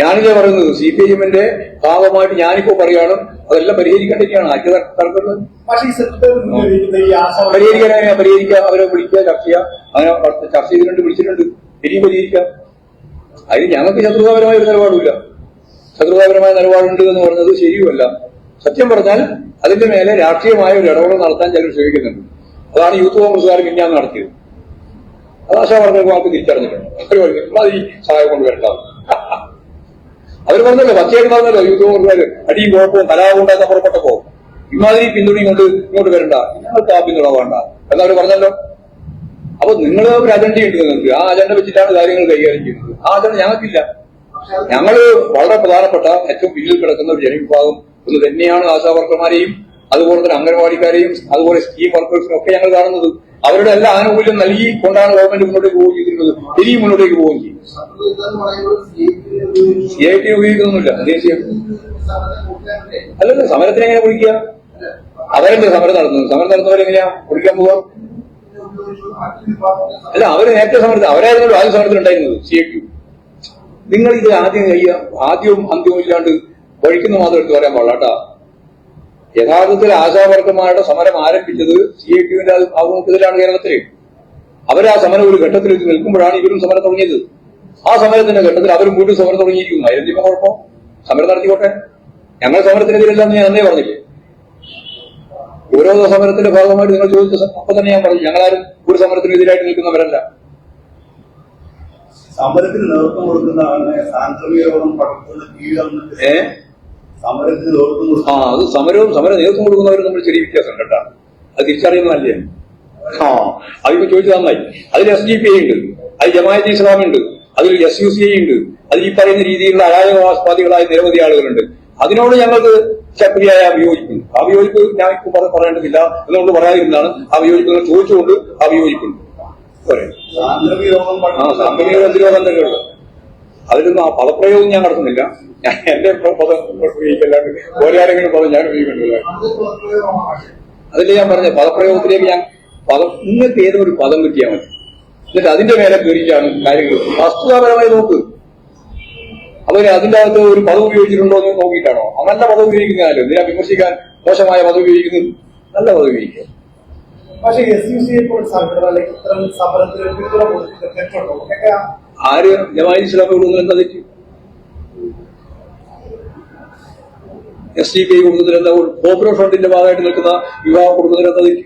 ഞാനിത് പറയുന്നത് C P I എമ്മിന്റെ ഭാഗമായിട്ട് ഞാനിപ്പോ പറയാണ് അതെല്ലാം പരിഹരിക്കേണ്ടിരിക്കുകയാണ് ആദ്യ തർക്കം പക്ഷേ ഈ സെക്രട്ടറി ഈ ആശാ പരിഹരിക്കാനായി പരിഹരിക്കുക അവരെ വിളിക്കുക ചർച്ച ചെയ്യുക അങ്ങനെ ചർച്ച ചെയ്തിട്ടുണ്ട് വിളിച്ചിട്ടുണ്ട്. ഇനിയും പരിഹരിക്കാം. അതിന് ഞങ്ങൾക്ക് ശത്രുതാപരമായ ഒരു നിലപാടില്ല ശത്രുതാപരമായ നിലപാടുണ്ട് എന്ന് പറഞ്ഞത് ശരിയുമല്ല. സത്യം പറഞ്ഞാൽ അതിന്റെ മേലെ രാഷ്ട്രീയമായ ഒരു ഇടപെടൽ നടത്താൻ ചിലർ ശ്രമിക്കുന്നുണ്ട്. അതാണ് യൂത്ത് കോൺഗ്രസ്സുകാർ മിന്നാന്ന് നടത്തിയത്. അത് ആശാവർക്കർക്ക് വാക്ക് തിരിച്ചറിഞ്ഞിട്ടുണ്ട്. അത്രയും പറഞ്ഞു "നിങ്ങൾ അത് ഈ സഹായം കൊണ്ടുവരണ്ട അവർ പറഞ്ഞല്ലോ പച്ചയായിട്ട് പറഞ്ഞല്ലോ യൂത്ത് അടി അടിയും കുഴപ്പവും കലാപവും ഉണ്ടാക്കാൻ പുറപ്പെട്ടപ്പോ ഇമാതിരി പിന്തുണ കൊണ്ട് ഇങ്ങോട്ട് വരണ്ട ഞങ്ങൾക്ക് ആ പിന്തുണ വേണ്ട. എന്നവർ പറഞ്ഞല്ലോ. അപ്പൊ നിങ്ങൾ ഒരു അജണ്ട ഉണ്ട് നിങ്ങൾക്ക്. ആ അജണ്ട വെച്ചിട്ടാണ് കാര്യങ്ങൾ കൈകാര്യം ചെയ്യുന്നത്. ആ അജണ്ട ഞങ്ങൾക്കില്ല. ഞങ്ങൾ വളരെ പ്രധാനപ്പെട്ട ഏറ്റവും പിന്നിൽ കിടക്കുന്ന ഒരു ജനവിഭാഗം. ഒന്ന് തന്നെയാണ് ആശാവർക്കർമാരെയും അതുപോലെ തന്നെ അംഗൻവാടിക്കാരെയും അതുപോലെ സ്കീം വർക്കേഴ്സിനും ഒക്കെ ഞങ്ങൾ കാണുന്നത്. അവരുടെ എല്ലാ ആനുകൂല്യം നൽകി കൊണ്ടാണ് ഗവൺമെന്റ് മുന്നോട്ടേക്ക് പോവുകയും ചെയ്തിരുന്നത്. ഇനിയും മുന്നോട്ടേക്ക് പോവുകയും ചെയ്യും. സി ഐ ടി ഉപയോഗിക്കുന്നില്ല ദേശീയ അല്ലല്ലോ സമരത്തിന് എങ്ങനെ വിളിക്കുക? അവരല്ലേ സമരം നടത്തുന്നത് സമരം നടത്തുന്നവരെങ്ങനെയാ വിളിക്കാൻ പോവാ? അല്ല അവർ നേരത്തെ സമരത്തിൽ അവരായിരുന്നു ആദ്യ സമരത്തിലുണ്ടായിരുന്നത് സി ഐ ടി നിങ്ങൾ ഇത് ആദ്യം ആദ്യവും അന്ത്യവും ഇല്ലാണ്ട് വഴിക്കുന്ന മാത്രം എടുത്ത് പറയാൻ പാടില്ല കേട്ടാ. യഥാർത്ഥത്തിൽ ആശാവർക്കന്മാരുടെ സമരം ആരംഭിച്ചത് സി ഐ ടിയുടെ ആഭിമുഖ്യത്തിലാണ് കേരളത്തിലെ. അവർ ആ സമരം ഒരു ഘട്ടത്തിൽ വെച്ച് നിൽക്കുമ്പോഴാണ് ഇവരും സമരം തുടങ്ങിയത്. ആ സമരത്തിന്റെ ഘട്ടത്തിൽ അവരും വീണ്ടും സമരം തുടങ്ങിയിരിക്കുന്നു. ആയിരത്തിപ്പോ കുഴപ്പം? സമരം നടത്തിക്കോട്ടെ. ഞങ്ങൾ സമരത്തിനെതിരെല്ലാം ഞാൻ അന്നേ പറഞ്ഞില്ലേ? ഓരോ സമരത്തിന്റെ ഭാഗമായിട്ട് നിങ്ങൾ ചോദിച്ച അപ്പൊ തന്നെ ഞാൻ പറഞ്ഞു ഞങ്ങളാരും ഒരു സമരത്തിനെതിരായിട്ട് നിൽക്കുന്നവരല്ല. സമരത്തിന് നേതൃത്വം രോഗം പടർത്തുന്ന സമരത്തിന് നേതൃത്വം ആ അത് സമരവും സമരം നേതൃത്വം കൊടുക്കുന്നവരും നമ്മൾ ചെറിയ വ്യത്യാസം കേട്ടാ. അത് തിരിച്ചറിയുന്നതല്ലേ ആ അതിപ്പോ ചോദിച്ചു നന്നായി. അതിൽ എസ് ഡി പി ഐ ഉണ്ട്. അതിൽ ജമാഅത്ത് ഇസ്ലാമി ഉണ്ട്. അതിൽ എസ് യു സി ഐ ഉണ്ട്. അതിൽ ഈ പറയുന്ന രീതിയിലുള്ള അരാജകവാസ്വാദികളായ നിരവധി ആളുകളുണ്ട്. അതിനോട് ഞങ്ങൾക്ക് ശക്തിയായ ആ വിയോജിപ്പ് ഞാൻ ഇപ്പൊ പറ- പറയേണ്ടതില്ല. എന്നുകൊണ്ട് പറയാതിരുന്നതാണ്. ആ വിയോജിപ്പ് ചോദിച്ചുകൊണ്ട് രോഗം ആ സാമ്പത്തിക പ്രതിരോധം തന്നെയുള്ളൂ അതിലൊന്നും ആ പദപ്രയോഗം ഞാൻ നടത്തുന്നില്ല. എന്റെ പദം ഉപയോഗിക്കല്ലാണ്ട് വേറെ ആരെങ്കിലും പദം ഞാൻ ഉപയോഗിക്കുന്നില്ല. അതിൽ ഞാൻ പറഞ്ഞ പദപ്രയോഗത്തിലേക്ക് ഞാൻ പദം നിങ്ങൾക്ക് ഏതൊരു പദം കിട്ടിയാൽ മതി. എന്നിട്ട് അതിന്റെ മേലെ കയറിയിട്ടാണ് കാര്യങ്ങൾ വസ്തുതാപരമായി നോക്ക്. അവർ അതിന്റെ അകത്ത് ഒരു പദം ഉപയോഗിച്ചിട്ടുണ്ടോ എന്ന് നോക്കിയിട്ടാണോ? ആ നല്ല പദം ഉപയോഗിക്കുന്നതല്ലോ? എന്തിനാ വിമർശിക്കാൻ മോശമായ പദം ഉപയോഗിക്കുന്നത്? നല്ല പദം ഉപയോഗിക്കുക. പക്ഷേ എസ് യു സി ഇപ്പോൾ കൊടുക്കുന്നത് തെറ്റുണ്ടോ? ആര് ജമാഅത്ത് ഇസ്ലാമി കൊടുക്കുന്നത് എന്താ തെറ്റ്? എസ് ഡി പി കൊടുക്കുന്നതിൽ എന്താ പോപ്പുലർ ഫ്രണ്ടിന്റെ ഭാഗമായിട്ട് നിൽക്കുന്ന വിവാഹം കൊടുക്കുന്നതിൽ എന്താ തെറ്റ്?